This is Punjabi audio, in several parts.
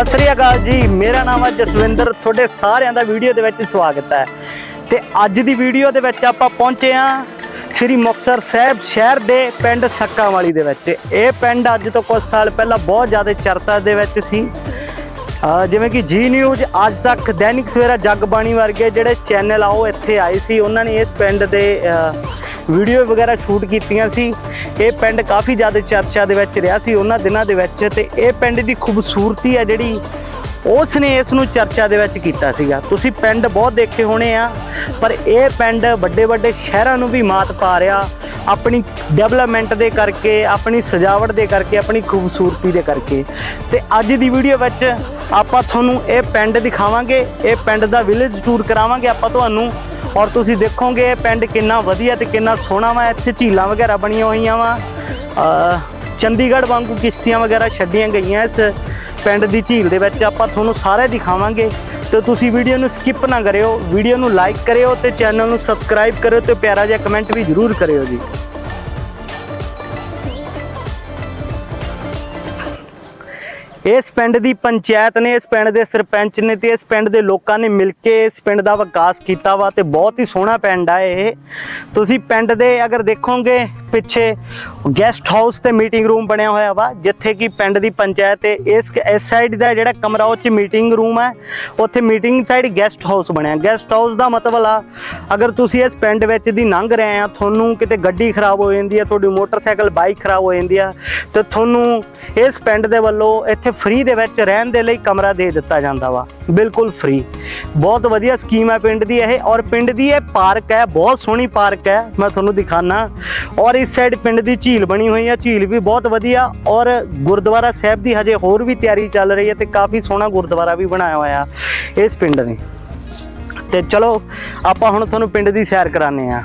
ਸਤਿ ਸ੍ਰੀ ਅਕਾਲ ਜੀ। ਮੇਰਾ ਨਾਮ ਹੈ ਜਸਵਿੰਦਰ। ਤੁਹਾਡੇ ਸਾਰਿਆਂ ਦਾ ਵੀਡੀਓ ਦੇ ਵਿੱਚ ਸਵਾਗਤ ਹੈ। ਤੇ ਅੱਜ ਦੀ ਵੀਡੀਓ ਦੇ ਵਿੱਚ ਆਪਾਂ ਪਹੁੰਚੇ ਹਾਂ ਸ੍ਰੀ ਮੁਕਤਸਰ ਸਾਹਿਬ ਸ਼ਹਿਰ ਦੇ ਪਿੰਡ ਸੱਕਾਵਾਲੀ ਦੇ ਵਿੱਚ। ਇਹ ਪਿੰਡ ਅੱਜ ਤੋਂ ਕੁਝ ਸਾਲ ਪਹਿਲਾਂ ਬਹੁਤ ਜ਼ਿਆਦਾ ਚਰਚਾ ਦੇ ਵਿੱਚ ਸੀ। ਜਿਵੇਂ ਕਿ ਜੀ ਨਿਊਜ਼ ਅੱਜ ਤੱਕ ਦੈਨਿਕ ਸਵੇਰਾ ਜਗਬਾਣੀ ਵਰਗੇ ਜਿਹੜੇ ਚੈਨਲ ਆ, ਉਹ ਇੱਥੇ ਆਏ ਸੀ। ਉਹਨਾਂ ਨੇ ਇਸ ਪਿੰਡ ਦੇ ਵੀਡੀਓ ਵਗੈਰਾ ਸ਼ੂਟ ਕੀਤੀਆਂ ਸੀ। ਇਹ ਪਿੰਡ ਕਾਫੀ ਜ਼ਿਆਦਾ ਚਰਚਾ ਦੇ ਵਿੱਚ ਰਿਹਾ ਸੀ, ਉਹਨਾਂ ਦਿਨਾਂ ਦੇ ਵਿੱਚ ਤੇ ਇਹ ਪਿੰਡ ਦੀ ਖੂਬਸੂਰਤੀ ਹੈ ਜਿਹੜੀ ਉਸ ਨੇ ਇਸ ਨੂੰ ਚਰਚਾ ਦੇ ਵਿੱਚ ਕੀਤਾ ਸੀਗਾ। ਤੁਸੀਂ ਪਿੰਡ ਬਹੁਤ ਦੇਖੇ ਹੋਣੇ ਆ, ਪਰ ਇਹ ਪਿੰਡ ਵੱਡੇ ਵੱਡੇ ਸ਼ਹਿਰਾਂ ਨੂੰ ਵੀ ਮਾਤ ਪਾ ਰਿਹਾ। ਆਪਣੀ ਡਿਵੈਲਪਮੈਂਟ ਦੇ ਕਰਕੇ, ਆਪਣੀ ਸਜਾਵਟ ਦੇ ਕਰਕੇ, ਆਪਣੀ ਖੂਬਸੂਰਤੀ ਦੇ ਕਰਕੇ। ਤੇ ਅੱਜ ਦੀ ਵੀਡੀਓ ਵਿੱਚ ਆਪਾਂ ਤੁਹਾਨੂੰ ਇਹ ਪਿੰਡ ਦਿਖਾਵਾਂਗੇ, ਇਹ ਪਿੰਡ ਦਾ ਵਿਲੇਜ ਟੂਰ ਕਰਾਵਾਂਗੇ ਆਪਾਂ ਤੁਹਾਨੂੰ। ਔਰ ਤੁਸੀਂ ਦੇਖੋਗੇ ਇਹ ਪਿੰਡ ਕਿੰਨਾ ਵਧੀਆ ਤੇ ਕਿੰਨਾ ਸੋਹਣਾ ਵਾ, ਇੱਥੇ ਝੀਲਾਂ ਵਗੈਰਾ ਬਣੀਆਂ ਹੋਈਆਂ ਵਾ। ਚੰਡੀਗੜ੍ਹ ਵਾਂਗੂ ਕਿਸ਼ਤੀਆਂ ਵਗੈਰਾ ਛੱਡੀਆਂ ਗਈਆਂ ਇਸ ਪਿੰਡ ਦੀ ਝੀਲ ਦੇ ਵਿੱਚ। ਆਪਾਂ ਤੁਹਾਨੂੰ ਸਾਰੇ ਦਿਖਾਵਾਂਗੇ। ਤੇ ਤੁਸੀਂ ਵੀਡੀਓ ਨੂੰ ਸਕਿਪ ਨਾ ਕਰਿਓ, ਵੀਡੀਓ ਨੂੰ ਲਾਈਕ ਕਰਿਓ ਤੇ ਚੈਨਲ ਨੂੰ ਸਬਸਕ੍ਰਾਈਬ ਕਰਿਓ ਤੇ ਪਿਆਰਾ ਜਿਹਾ ਕਮੈਂਟ ਵੀ ਜ਼ਰੂਰ ਕਰਿਓ ਜੀ। ਇਸ ਪਿੰਡ ਦੀ ਪੰਚਾਇਤ ਨੇ, ਇਸ ਪਿੰਡ ਦੇ ਸਰਪੰਚ ਨੇ ਤੇ ਇਸ ਪਿੰਡ ਦੇ ਲੋਕਾਂ ਨੇ ਮਿਲ ਕੇ ਇਸ ਪਿੰਡ ਦਾ ਵਿਕਾਸ ਕੀਤਾ ਵਾ ਤੇ ਬਹੁਤ ਹੀ ਸੋਹਣਾ ਪਿੰਡ ਆ ਇਹ। ਤੁਸੀਂ ਪਿੰਡ ਦੇ ਅਗਰ ਦੇਖੋਗੇ ਪਿੱਛੇ ਗੈਸਟ ਹਾਊਸ ਤੇ ਮੀਟਿੰਗ ਰੂਮ ਬਣਿਆ ਹੋਇਆ ਵਾ, ਜਿੱਥੇ ਕਿ ਪਿੰਡ ਦੀ ਪੰਚਾਇਤ ਹੈ ਇਸ ਇਸ ਸਾਈਡ ਦਾ ਜਿਹੜਾ ਕਮਰਾ, ਉਹ ਚ ਮੀਟਿੰਗ ਰੂਮ ਹੈ ਉੱਥੇ ਮੀਟਿੰਗ ਸਾਈਡ ਗੈਸਟ ਹਾਊਸ ਬਣਿਆ। ਗੈਸਟ ਹਾਊਸ ਦਾ ਮਤਲਬ ਆ, ਅਗਰ ਤੁਸੀਂ ਇਸ ਪਿੰਡ ਵਿੱਚ ਦੀ ਲੰਘ ਰਹੇ ਆ, ਤੁਹਾਨੂੰ ਕਿਤੇ ਗੱਡੀ ਖਰਾਬ ਹੋ ਜਾਂਦੀ ਹੈ ਤੁਹਾਡੀ ਮੋਟਰਸਾਈਕਲ ਬਾਈਕ ਖਰਾਬ ਹੋ ਜਾਂਦੀ ਆ, ਤੇ ਤੁਹਾਨੂੰ ਇਸ ਪਿੰਡ ਦੇ ਵੱਲੋਂ ਇੱਥੇ ਫ੍ਰੀ ਦੇ ਵਿੱਚ ਰਹਿਣ ਦੇ ਲਈ ਕਮਰਾ ਦੇ ਦਿੱਤਾ ਜਾਂਦਾ ਵਾ। ਬਿਲਕੁਲ ਫ੍ਰੀ ਬਹੁਤ ਵਧੀਆ ਸਕੀਮ ਹੈ ਪਿੰਡ ਦੀ ਇਹ। ਔਰ ਪਿੰਡ ਦੀ ਇਹ ਪਾਰਕ ਹੈ, ਬਹੁਤ ਸੋਹਣੀ ਪਾਰਕ ਹੈ। ਮੈਂ ਤੁਹਾਨੂੰ ਦਿਖਾਣਾ ਔਰ ਇਸ ਸਾਈਡ ਪਿੰਡ ਦੀ ਝੀਲ ਬਣੀ ਹੋਈ ਹੈ। ਝੀਲ ਵੀ ਬਹੁਤ ਵਧੀਆ। ਔਰ ਗੁਰਦੁਆਰਾ ਸਾਹਿਬ ਦੀ ਹਜੇ ਹੋਰ ਵੀ ਤਿਆਰੀ ਚੱਲ ਰਹੀ ਹੈ ਤੇ ਕਾਫੀ ਸੋਹਣਾ ਗੁਰਦੁਆਰਾ ਵੀ ਬਣਾਇਆ ਹੋਇਆ ਇਸ ਪਿੰਡ ਨੇ। ਤੇ ਚਲੋ, ਆਪਾਂ ਹੁਣ ਤੁਹਾਨੂੰ ਪਿੰਡ ਦੀ ਸੈਰ ਕਰਾਣੇ ਆ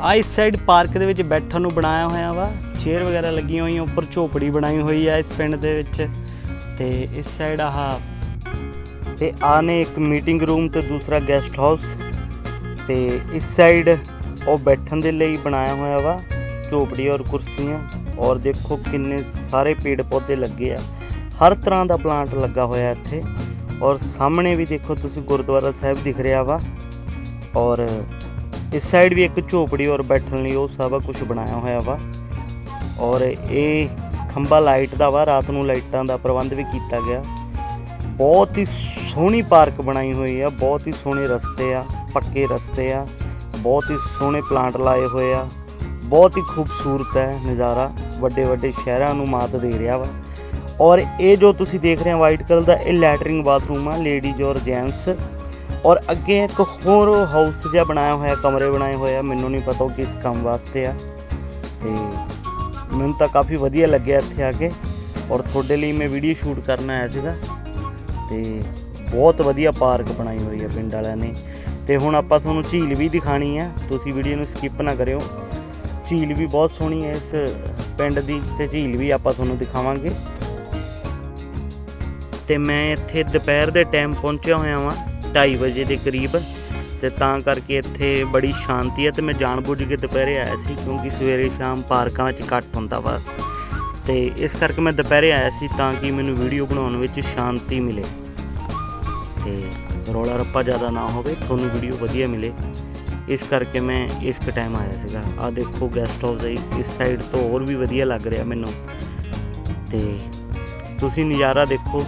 ਆ ਸਾਈਡ ਪਾਰਕ ਦੇ ਵਿੱਚ ਬੈਠਣ ਨੂੰ ਬਣਾਇਆ ਹੋਇਆ ਵਾ। ਚੇਅਰ ਵਗੈਰਾ ਲੱਗੀਆਂ ਹੋਈਆਂ, ਉੱਪਰ ਝੋਪੜੀ ਬਣਾਈ ਹੋਈ ਆ ਇਸ ਪਿੰਡ ਦੇ ਵਿੱਚ। ਤੇ ਇਸ ਸਾਈਡ ਆਹ ਤੇ ਆ ਨੇ ਇੱਕ ਮੀਟਿੰਗ ਰੂਮ ਤੇ ਦੂਸਰਾ ਗੈਸਟ ਹਾਊਸ ਤੇ ਇਸ ਸਾਈਡ ਉਹ ਬੈਠਣ ਦੇ ਲਈ ਬਣਾਇਆ ਹੋਇਆ ਵਾ, ਝੋਪੜੀ ਔਰ ਕੁਰਸੀਆਂ, ਔਰ ਦੇਖੋ ਕਿੰਨੇ ਸਾਰੇ ਪੇੜ ਪੌਦੇ ਲੱਗੇ ਆ। ਹਰ ਤਰ੍ਹਾਂ ਦਾ ਪਲਾਂਟ ਲੱਗਾ ਹੋਇਆ ਇੱਥੇ, ਔਰ ਸਾਹਮਣੇ ਵੀ ਦੇਖੋ ਤੁਸੀਂ ਗੁਰਦੁਆਰਾ ਸਾਹਿਬ ਦਿਖ ਰਿਹਾ ਵਾ, ਔਰ ਇਸ ਸਾਈਡ ਵੀ ਇੱਕ ਝੋਪੜੀ ਔਰ ਬੈਠਣ ਲਈ ਉਹ ਸਾਰਾ ਕੁਝ ਬਣਾਇਆ ਹੋਇਆ ਵਾ, ਔਰ ਇਹ ਖੰਭਾ ਲਾਈਟ ਦਾ ਵਾ, ਰਾਤ ਨੂੰ ਲਾਈਟਾਂ ਦਾ ਪ੍ਰਬੰਧ ਵੀ ਕੀਤਾ ਗਿਆ। ਬਹੁਤ ਹੀ ਸੋਹਣੀ ਪਾਰਕ ਬਣਾਈ ਹੋਈ ਆ, ਬਹੁਤ ਹੀ ਸੋਹਣੇ ਰਸਤੇ ਆ, ਪੱਕੇ ਰਸਤੇ ਆ, ਬਹੁਤ ਹੀ ਸੋਹਣੇ ਪਲਾਂਟ ਲਾਏ ਹੋਏ ਆ। ਬਹੁਤ ਹੀ ਖੂਬਸੂਰਤ ਹੈ ਨਜ਼ਾਰਾ ਵੱਡੇ ਵੱਡੇ ਸ਼ਹਿਰਾਂ ਨੂੰ ਮਾਤ ਦੇ ਰਿਹਾ ਵਾ। ਔਰ ਇਹ ਜੋ ਤੁਸੀਂ ਦੇਖ ਰਹੇ ਹੋ ਵਾਈਟ ਕਲਰ ਦਾ, ਇਹ ਲੈਟਰਿੰਗ ਬਾਥਰੂਮ ਆ, ਲੇਡੀਜ਼ ਔਰ ਜੈਂਟਸ। ਔਰ ਅੱਗੇ ਇੱਕ ਹੋਰ ਹਾਊਸ ਜਿਹਾ ਬਣਾਇਆ ਹੋਇਆ, ਕਮਰੇ ਬਣਾਏ ਹੋਏ ਆ, ਮੈਨੂੰ ਨਹੀਂ ਪਤਾ ਉਹ ਕਿਸ ਕੰਮ ਵਾਸਤੇ ਆ। ਤੇ ਮੈਨੂੰ ਤਾਂ ਕਾਫੀ ਵਧੀਆ ਲੱਗਿਆ ਇੱਥੇ ਆ ਕੇ ਔਰ ਤੁਹਾਡੇ ਲਈ ਮੈਂ ਵੀਡੀਓ ਸ਼ੂਟ ਕਰਨ ਆਇਆ ਸੀਗਾ ਤੇ ਬਹੁਤ ਵਧੀਆ ਪਾਰਕ ਬਣਾਈ ਹੋਈ ਹੈ ਪਿੰਡ ਵਾਲਿਆਂ ਨੇ। ਤੇ ਹੁਣ ਆਪਾਂ ਤੁਹਾਨੂੰ ਝੀਲ ਵੀ ਦਿਖਾਣੀ ਹੈ ਤੁਸੀਂ ਵੀਡੀਓ ਨੂੰ ਸਕਿਪ ਨਾ ਕਰਿਓ। ਝੀਲ ਵੀ ਬਹੁਤ ਸੋਹਣੀ ਹੈ ਇਸ ਪਿੰਡ ਦੀ ਤੇ ਝੀਲ ਵੀ ਆਪਾਂ ਤੁਹਾਨੂੰ ਦਿਖਾਵਾਂਗੇ। ਤੇ ਮੈਂ ਇੱਥੇ ਦੁਪਹਿਰ ਦੇ ਟਾਈਮ ਪਹੁੰਚਿਆ ਹੋਇਆ ਵਾਂ 2:30 ਵਜੇ ਦੇ ਕਰੀਬ। ਤੇ ਤਾਂ ਕਰਕੇ ਇੱਥੇ ਬੜੀ ਸ਼ਾਂਤੀ ਹੈ ਤੇ ਮੈਂ ਜਾਣਬੁੱਝ ਕੇ ਦੁਪਹਿਰੇ ਆਇਆ ਸੀ ਕਿਉਂਕਿ ਸਵੇਰੇ ਸ਼ਾਮ ਪਾਰਕਾਂ ਵਿੱਚ ਘੱਟ ਹੁੰਦਾ ਵਾ। ਤੇ ਇਸ ਕਰਕੇ ਮੈਂ ਦੁਪਹਿਰੇ ਆਇਆ ਸੀ ਤਾਂ ਕਿ ਮੈਨੂੰ ਵੀਡੀਓ ਬਣਾਉਣ ਵਿੱਚ ਸ਼ਾਂਤੀ ਮਿਲੇ। ਤੇ ਰੌਲਾ ਰੱਪਾ ਜ਼ਿਆਦਾ ਨਾ ਹੋਵੇ, ਤੁਹਾਨੂੰ ਵੀਡੀਓ ਵਧੀਆ ਮਿਲੇ। ਇਸ ਕਰਕੇ ਮੈਂ ਇਸ ਕ ਟਾਈਮ ਆਇਆ ਸੀਗਾ। ਆ ਦੇਖੋ ਗੈਸਟ ਹਾਊਸ ਦਾ ਇਸ ਸਾਈਡ ਤੋਂ ਹੋਰ ਵੀ ਵਧੀਆ ਲੱਗ ਰਿਹਾ ਮੈਨੂੰ। ਤੇ ਤੁਸੀਂ ਨਜ਼ਾਰਾ ਦੇਖੋ।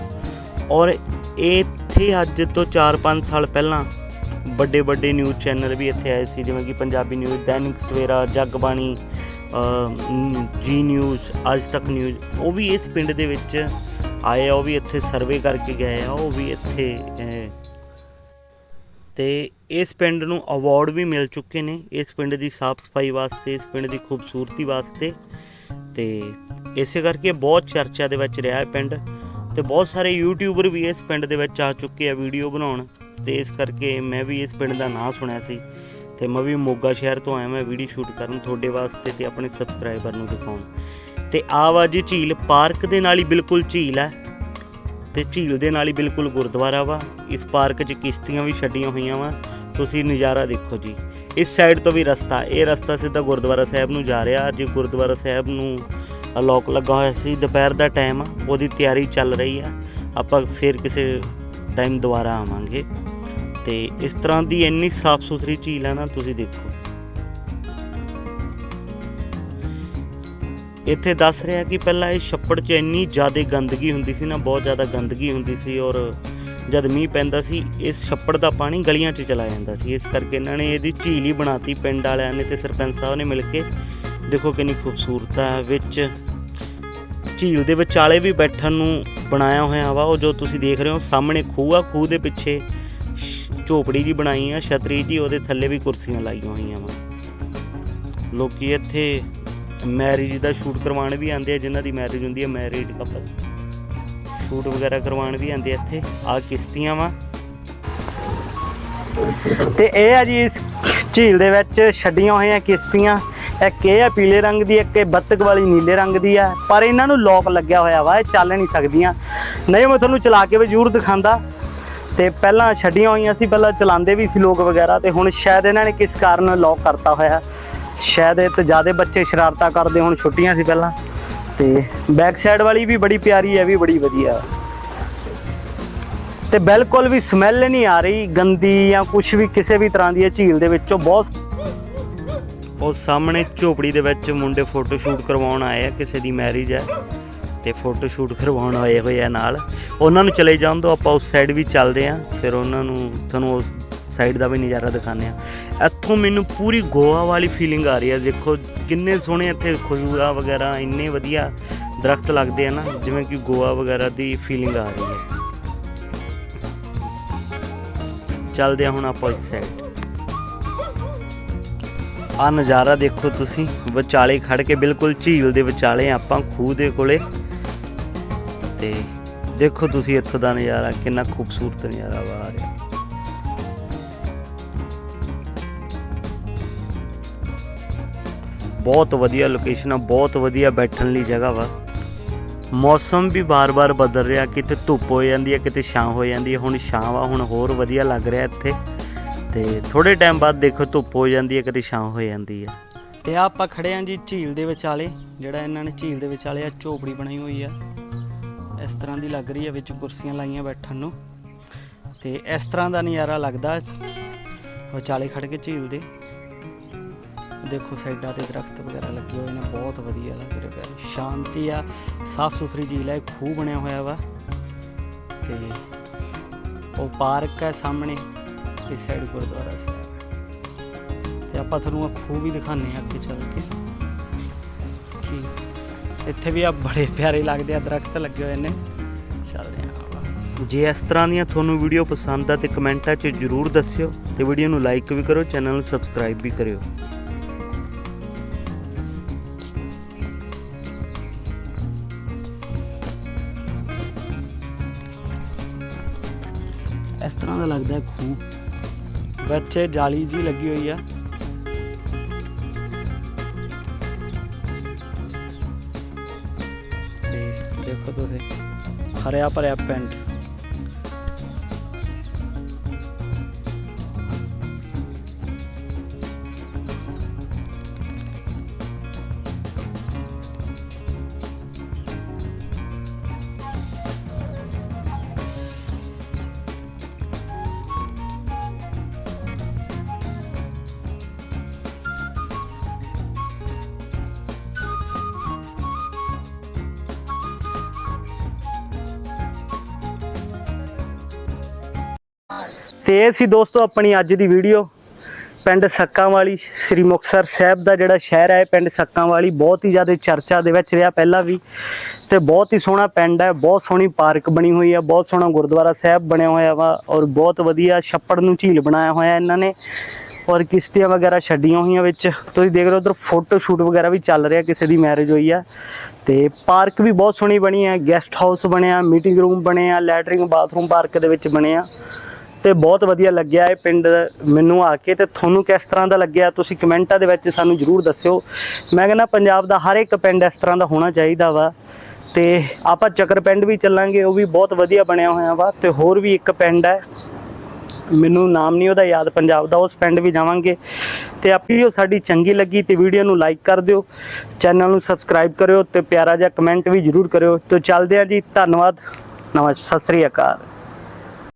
ਔਰ ਇੱਥੇ ਅੱਜ ਤੋਂ 4-5 ਸਾਲ ਪਹਿਲਾਂ ਵੱਡੇ ਵੱਡੇ ਨਿਊਜ਼ ਚੈਨਲ ਵੀ ਇੱਥੇ ਆਏ ਸੀ ਜਿਵੇਂ ਕਿ ਪੰਜਾਬੀ ਨਿਊਜ਼ ਦੈਨਿਕ ਸਵੇਰਾ ਜਗਬਾਣੀ ਜੀ ਨਿਊਜ਼ ਅੱਜ ਤੱਕ ਨਿਊਜ਼ ਉਹ ਵੀ ਇਸ ਪਿੰਡ ਦੇ ਵਿੱਚ ਆਏ ਆ ਉਹ ਵੀ ਇੱਥੇ ਸਰਵੇ ਕਰਕੇ ਗਏ ਆ ਉਹ ਵੀ ਇੱਥੇ ਅਹ, ਤੇ ਇਸ ਪਿੰਡ ਨੂੰ ਅਵਾਰਡ ਵੀ ਮਿਲ ਚੁੱਕੇ ਨੇ ਇਸ ਪਿੰਡ ਦੀ ਸਾਫ਼ ਸਫ਼ਾਈ ਵਾਸਤੇ ਇਸ ਪਿੰਡ ਦੀ ਖੂਬਸੂਰਤੀ ਵਾਸਤੇ ਤੇ ਇਸੇ ਕਰਕੇ ਬਹੁਤ ਚਰਚਾ ਦੇ ਵਿੱਚ ਰਿਹਾ ਹੈ ਪਿੰਡ ਤੇ ਬਹੁਤ ਸਾਰੇ ਯੂਟਿਊਬਰ ਵੀ ਇਸ ਪਿੰਡ ਦੇ ਵਿੱਚ ਆ ਚੁੱਕੇ ਆ ਵੀਡੀਓ ਬਣਾਉਣ। ਤੇ ਇਸ ਕਰਕੇ ਮੈਂ ਵੀ ਇਸ ਪਿੰਡ ਦਾ ਨਾਂ ਸੁਣਿਆ ਸੀ ਤੇ ਮੈਂ ਵੀ ਮੋਗਾ ਸ਼ਹਿਰ ਤੋਂ ਆਇਆ ਮੈਂ ਵੀਡੀਓ ਸ਼ੂਟ ਕਰਨ ਤੁਹਾਡੇ ਵਾਸਤੇ ਤੇ ਆਪਣੇ ਸਬਸਕ੍ਰਾਈਬਰ ਨੂੰ ਦਿਖਾਉਣ। ਤੇ ਆਵਾਜੀ ਝੀਲ ਪਾਰਕ ਦੇ ਨਾਲ ਹੀ ਬਿਲਕੁਲ ਝੀਲ ਹੈ ਤੇ ਝੀਲ ਦੇ ਨਾਲ ਹੀ ਬਿਲਕੁਲ ਗੁਰਦੁਆਰਾ ਵਾ। ਇਸ ਪਾਰਕ 'ਚ ਕਿਸ਼ਤੀਆਂ ਵੀ ਛੱਡੀਆਂ ਹੋਈਆਂ ਵਾ। ਤੁਸੀਂ ਨਜ਼ਾਰਾ ਦੇਖੋ ਜੀ। ਇਸ ਸਾਈਡ ਤੋਂ ਵੀ ਰਸਤਾ, ਇਹ ਰਸਤਾ ਸਿੱਧਾ ਗੁਰਦੁਆਰਾ ਸਾਹਿਬ ਨੂੰ ਜਾ ਰਿਹਾ। ਅੱਜ ਗੁਰਦੁਆਰਾ ਸਾਹਿਬ ਨੂੰ ਲੋਕ ਲੱਗਾ ਹੋਇਆ ਸੀ। ਦੁਪਹਿਰ ਦਾ ਟਾਈਮ ਆ, ਉਹਦੀ ਤਿਆਰੀ ਚੱਲ ਰਹੀ ਆ। ਆਪਾਂ ਫਿਰ ਕਿਸੇ ਟਾਈਮ ਦੁਬਾਰਾ ਆਵਾਂਗੇ। ਤੇ ਇਸ ਤਰ੍ਹਾਂ ਦੀ ਇੰਨੀ ਸਾਫ਼ ਸੁਥਰੀ ਝੀਲ ਹੈ ਨਾ, ਤੁਸੀਂ ਦੇਖੋ। ਇੱਥੇ ਦੱਸ ਰਿਹਾ ਕਿ ਪਹਿਲਾਂ ਇਹ ਛੱਪੜ 'ਚ ਇੰਨੀ ਜ਼ਿਆਦਾ ਗੰਦਗੀ ਹੁੰਦੀ ਸੀ ਨਾ, ਬਹੁਤ ਜ਼ਿਆਦਾ ਗੰਦਗੀ ਹੁੰਦੀ ਸੀ ਔਰ ਜਦ ਮੀਂਹ ਪੈਂਦਾ ਸੀ, ਇਸ ਛੱਪੜ ਦਾ ਪਾਣੀ ਗਲੀਆਂ 'ਚ ਚਲਾ ਜਾਂਦਾ ਸੀ। ਇਸ ਕਰਕੇ ਇਹਨਾਂ ਨੇ ਇਹਦੀ ਝੀਲ ਹੀ ਬਣਾਤੀ, ਪਿੰਡ ਵਾਲਿਆਂ ਨੇ ਤੇ ਸਰਪੰਚ ਸਾਹਿਬ ਨੇ ਮਿਲ ਕੇ। ਦੇਖੋ ਕਿੰਨੀ ਖੂਬਸੂਰਤ ਹੈ, ਵਿੱਚ ਝੀਲ ਦੇ ਵਿਚਾਲੇ ਵੀ ਬੈਠਣ ਨੂੰ ਬਣਾਇਆ ਹੋਇਆ ਵਾ, ਉਹ ਜੋ ਤੁਸੀਂ ਦੇਖ ਰਹੇ ਹੋ ਸਾਹਮਣੇ ਖੂਹ ਆ, ਖੂਹ ਦੇ ਪਿੱਛੇ ਝੋਪੜੀ ਜੀ ਬਣਾਈ ਆ, ਛਤਰੀ ਜੀ, ਉਹਦੇ ਥੱਲੇ ਵੀ ਕੁਰਸੀਆਂ ਲਾਈਆਂ ਹੋਈਆਂ ਵਾ। ਲੋਕੀ ਇੱਥੇ ਮੈਰਿਜ ਦਾ ਸ਼ੂਟ ਕਰਵਾਉਣ ਵੀ ਆਉਂਦੇ ਆ, ਜਿਨ੍ਹਾਂ ਦੀ ਮੈਰਿਜ ਹੁੰਦੀ ਹੈ ਮੈਰਿਡ ਕਪਲ ਸ਼ੂਟ ਵਗੈਰਾ ਕਰਵਾਉਣ ਵੀ ਆਉਂਦੇ ਇੱਥੇ। ਆ ਕਿਸ਼ਤੀਆਂ ਵਾ। ਤੇ ਇਹ ਆ ਜੀ, ਇਸ ਝੀਲ ਦੇ ਵਿੱਚ ਛੱਡੀਆਂ ਹੋਈਆਂ ਕਿਸ਼ਤੀਆਂ। ਇੱਕ ਇਹ ਆ ਪੀਲੇ ਰੰਗ ਦੀ, ਇੱਕ ਇਹ ਬੱਤਕ ਵਾਲੀ ਨੀਲੇ ਰੰਗ ਦੀ ਆ। ਪਰ ਇਹਨਾਂ ਨੂੰ ਲੋਕ ਲੱਗਿਆ ਹੋਇਆ ਵਾ, ਇਹ ਚੱਲ ਨਹੀਂ ਸਕਦੀਆਂ। ਨਹੀਂ, ਮੈਂ ਤੁਹਾਨੂੰ ਚਲਾ ਕੇ ਵੀ ਜ਼ਰੂਰ ਦਿਖਾਉਂਦਾ। ਤੇ ਪਹਿਲਾਂ ਛੱਡੀਆਂ ਹੋਈਆਂ ਸੀ, ਪਹਿਲਾਂ ਚਲਾਉਂਦੇ ਵੀ ਸੀ ਲੋਕ ਵਗੈਰਾ, ਤੇ ਹੁਣ ਸ਼ਾਇਦ ਇਹਨਾਂ ਨੇ ਕਿਸ ਕਾਰਨ ਲੋਕ ਕਰਤਾ ਹੋਇਆ। ਸ਼ਾਇਦ ਇਹ ਤੇ ਜ਼ਿਆਦਾ ਬੱਚੇ ਸ਼ਰਾਰਤਾਂ ਕਰਦੇ, ਹੁਣ ਛੁੱਟੀਆਂ ਸੀ ਪਹਿਲਾਂ। ਤੇ ਬੈਕ ਸਾਈਡ ਵਾਲੀ ਵੀ ਬੜੀ ਪਿਆਰੀ ਹੈ ਵੀ ਬੜੀ ਵਧੀਆ। ਤੇ ਬਿਲਕੁਲ ਵੀ ਸਮੈਲ ਨਹੀਂ ਆ ਰਹੀ, ਗੰਦੀ ਜਾਂ ਕੁਝ ਵੀ ਕਿਸੇ ਵੀ ਤਰ੍ਹਾਂ ਦੀ ਝੀਲ ਦੇ ਵਿੱਚੋਂ ਬਹੁਤ ਉਹ ਸਾਹਮਣੇ ਝੋਪੜੀ ਦੇ ਵਿੱਚ ਮੁੰਡੇ ਫੋਟੋ ਸ਼ੂਟ ਕਰਵਾਉਣ ਆਏ ਆ, ਕਿਸੇ ਦੀ ਮੈਰਿਜ ਹੈ ਤੇ ਫੋਟੋ ਸ਼ੂਟ ਕਰਵਾਉਣ ਆਏ ਹੋਏ ਆ ਨਾਲ। ਉਹਨਾਂ ਨੂੰ ਚਲੇ ਜਾਣ ਤੋਂ ਆਪਾਂ ਉਸ ਸਾਈਡ ਵੀ ਚੱਲਦੇ ਆ, ਫਿਰ ਉਹਨਾਂ ਨੂੰ ਤੁਹਾਨੂੰ ਉਸ ਸਾਈਡ ਦਾ ਵੀ ਨਜ਼ਾਰਾ ਦਿਖਾਉਂਦੇ ਆ। ਇੱਥੋਂ ਮੈਨੂੰ ਪੂਰੀ ਗੋਆ ਵਾਲੀ ਫੀਲਿੰਗ ਆ ਰਹੀ ਹੈ ਦੇਖੋ ਕਿੰਨੇ ਸੋਹਣੇ ਇੱਥੇ ਖਜੂਰਾ ਵਗੈਰਾ, ਇੰਨੇ ਵਧੀਆ ਦਰਖਤ ਲੱਗਦੇ ਆ ਨਾ, ਜਿਵੇਂ ਕਿ ਗੋਆ ਵਗੈਰਾ ਦੀ ਫੀਲਿੰਗ ਆ ਰਹੀ ਹੈ। ਚੱਲਦੇ ਆ ਹੁਣ ਆਪਾਂ ਇਸ ਸਾਈਡ ਆ ਨਜ਼ਾਰਾ ਦੇਖੋ ਤੁਸੀਂ, ਵਿਚਾਲੇ ਖੜ ਕੇ ਬਿਲਕੁਲ ਝੀਲ ਦੇ ਵਿਚਾਲੇ ਆਪਾਂ, ਖੂਹ ਦੇ ਕੋਲੇ। ਤੇ ਦੇਖੋ ਤੁਸੀਂ ਇੱਥੋਂ ਦਾ ਨਜ਼ਾਰਾ, ਕਿੰਨਾ ਖੂਬਸੂਰਤ ਨਜ਼ਾਰਾ ਵਾ ਆ ਰਿਹਾ। ਬਹੁਤ ਵਧੀਆ ਲੋਕੇਸ਼ਨ ਆ, ਬਹੁਤ ਵਧੀਆ ਬੈਠਣ ਲਈ ਜਗ੍ਹਾ ਵਾ। ਮੌਸਮ ਵੀ ਬਾਰ-ਬਾਰ ਬਦਲ ਰਿਹਾ, ਕਿਤੇ ਧੁੱਪ ਹੋ ਜਾਂਦੀ ਹੈ ਕਿਤੇ ਛਾਂ ਹੋ ਜਾਂਦੀ ਹੈ ਹੁਣ ਛਾਂ ਵਾ, ਹੁਣ ਹੋਰ ਵਧੀਆ ਲੱਗ ਰਿਹਾ ਇੱਥੇ। ਤੇ ਥੋੜੇ ਟਾਈਮ ਬਾਅਦ ਦੇਖੋ ਧੁੱਪ ਹੋ ਜਾਂਦੀ ਹੈ, ਕਦੇ ਛਾਂ ਹੋ ਜਾਂਦੀ ਹੈ। ਤੇ ਆ ਆਪਾਂ ਖੜੇ ਆਂ ਜੀ ਝੀਲ ਦੇ ਵਿਚਾਲੇ, ਜਿਹੜਾ ਇਹਨਾਂ ਨੇ ਝੀਲ ਦੇ ਵਿਚਾਲੇ ਆ ਝੋਪੜੀ ਬਣਾਈ ਹੋਈ ਆ। ਇਸ ਤਰ੍ਹਾਂ ਦੀ ਲੱਗ ਰਹੀ ਹੈ ਵਿੱਚ ਕੁਰਸੀਆਂ ਲਾਈਆਂ ਬੈਠਣ ਨੂੰ। ਤੇ ਇਸ ਤਰ੍ਹਾਂ ਦਾ ਨਜ਼ਾਰਾ ਲੱਗਦਾ। ਵਿਚਾਲੇ ਖੜ ਕੇ ਝੀਲ ਦੇ। ਦੇਖੋ ਸਾਈਡਾਂ ਤੇ ਦਰਖਤ ਵਗੈਰਾ ਲੱਗੇ ਹੋਏ ਨੇ, ਬਹੁਤ ਵਧੀਆ ਲੱਗ ਰਿਹਾ ਪਿਆ ਸ਼ਾਂਤੀ ਆ, ਸਾਫ਼ ਸੁਥਰੀ ਝੀਲ ਹੈ ਖੂਹ ਬਣਿਆ ਹੋਇਆ ਵਾ। ਤੇ ਉਹ ਪਾਰਕ ਹੈ ਸਾਹਮਣੇ। ਇਸ ਸਾਈਡ ਗੁਰਦੁਆਰਾ ਸਾਹਿਬ ਤੇ ਆਪਾਂ ਤੁਹਾਨੂੰ ਆ ਖੂਹ ਵੀ ਦਿਖਾਣੇ ਆ ਅੱਗੇ ਚੱਲ ਕੇ। ਕਿ ਇੱਥੇ ਵੀ ਆ ਬੜੇ ਪਿਆਰੇ ਲੱਗਦੇ ਆ ਦਰਖਤ ਲੱਗੇ ਹੋਏ ਨੇ। ਚੱਲਦੇ ਆ ਜੇ ਇਸ ਤਰ੍ਹਾਂ ਦੀਆਂ ਤੁਹਾਨੂੰ ਵੀਡੀਓ ਪਸੰਦ ਆ ਤੇ ਕਮੈਂਟਾਂ 'ਚ ਜਰੂਰ ਦੱਸਿਓ ਤੇ ਵੀਡੀਓ ਨੂੰ ਲਾਈਕ ਵੀ ਕਰੋ ਚੈਨਲ ਨੂੰ ਸਬਸਕ੍ਰਾਈਬ ਵੀ ਕਰਿਓ। ਇਸ ਤਰ੍ਹਾਂ ਦਾ ਲੱਗਦਾ ਖੂਹ। ਵਿੱਚ ਜਾਲੀ ਜੀ ਲੱਗੀ ਹੋਈ ਆ ਤੇ ਦੇਖੋ ਤੁਸੀਂ ਹਰਿਆ ਭਰਿਆ ਤੇ ਇਹ ਸੀ ਦੋਸਤੋ ਆਪਣੀ ਅੱਜ ਦੀ ਵੀਡੀਓ। ਪਿੰਡ ਸੱਕਾਂ ਵਾਲੀ ਸ੍ਰੀ ਮੁਕਤਸਰ ਸਾਹਿਬ ਦਾ ਜਿਹੜਾ ਸ਼ਹਿਰ ਹੈ ਪਿੰਡ ਸੱਕਾਂ ਵਾਲੀ ਬਹੁਤ ਹੀ ਜ਼ਿਆਦਾ ਚਰਚਾ ਦੇ ਵਿੱਚ ਰਿਹਾ ਪਹਿਲਾਂ ਵੀ। ਤੇ ਬਹੁਤ ਹੀ ਸੋਹਣਾ ਪਿੰਡ ਹੈ, ਬਹੁਤ ਸੋਹਣੀ ਪਾਰਕ ਬਣੀ ਹੋਈ ਹੈ, ਬਹੁਤ ਸੋਹਣਾ ਗੁਰਦੁਆਰਾ ਸਾਹਿਬ ਬਣਿਆ ਹੋਇਆ ਵਾ ਔਰ ਬਹੁਤ ਵਧੀਆ ਛੱਪੜ ਨੂੰ ਝੀਲ ਬਣਾਇਆ ਹੋਇਆ ਇਹਨਾਂ ਨੇ। ਔਰ ਕਿਸ਼ਤੀਆਂ ਵਗੈਰਾ ਛੱਡੀਆਂ ਹੋਈਆਂ ਵਿੱਚ। ਤੁਸੀਂ ਦੇਖ ਰਹੇ ਹੋ ਉਧਰ ਫੋਟੋ ਸ਼ੂਟ ਵਗੈਰਾ ਵੀ ਚੱਲ ਰਿਹਾ, ਕਿਸੇ ਦੀ ਮੈਰਿਜ ਹੋਈ ਆ। ਤੇ ਪਾਰਕ ਵੀ ਬਹੁਤ ਸੋਹਣੀ ਬਣੀ ਹੈ ਗੈਸਟ ਹਾਊਸ ਬਣਿਆ ਮੀਟਿੰਗ ਰੂਮ ਬਣਿਆ ਲੈਟਰਿੰਗ ਬਾਥਰੂਮ ਪਾਰਕ ਦੇ ਵਿੱਚ ਬਣਿਆ। ਤੇ ਬਹੁਤ ਵਧੀਆ ਲੱਗਿਆ ਇਹ ਪਿੰਡ ਮੈਨੂੰ ਆ ਕੇ ਤੇ ਤੁਹਾਨੂੰ ਕਿਸ ਤਰ੍ਹਾਂ ਦਾ ਲੱਗਿਆ ਤੁਸੀਂ ਕਮੈਂਟਾਂ ਦੇ ਵਿੱਚ ਸਾਨੂੰ ਜਰੂਰ ਦੱਸਿਓ। ਮੈਂ ਕਹਿੰਦਾ ਪੰਜਾਬ ਦਾ ਹਰ ਇੱਕ ਪਿੰਡ ਇਸ ਤਰ੍ਹਾਂ ਦਾ ਹੋਣਾ ਚਾਹੀਦਾ ਵਾ ਤੇ ਆਪਾਂ ਚੱਕਰ ਪਿੰਡ ਵੀ ਚੱਲਾਂਗੇ, ਉਹ ਵੀ ਬਹੁਤ ਵਧੀਆ ਬਣਿਆ ਹੋਇਆ ਵਾ ਤੇ ਹੋਰ ਵੀ ਇੱਕ ਪਿੰਡ ਹੈ। ਮੈਨੂੰ ਨਾਮ ਨਹੀਂ ਉਹਦਾ ਯਾਦ, ਪੰਜਾਬ ਦਾ ਉਸ ਪਿੰਡ ਵੀ ਜਾਵਾਂਗੇ। ਤੇ ਆ ਉਹ ਸਾਡੀ ਚੰਗੀ ਲੱਗੀ ਤੇ ਵੀਡੀਓ ਨੂੰ ਲਾਈਕ ਕਰ ਦਿਓ, ਚੈਨਲ ਨੂੰ ਸਬਸਕ੍ਰਾਈਬ ਕਰਿਓ ਤੇ ਪਿਆਰਾ ਜਿਹਾ ਕਮੈਂਟ ਵੀ ਜਰੂਰ ਕਰਿਓ। ਤੇ ਚੱਲਦੇ ਆ ਜੀ, ਧੰਨਵਾਦ। ਨਮਸਕਾਰ ਸਤਿ ਸ੍ਰੀ ਅਕਾਲ।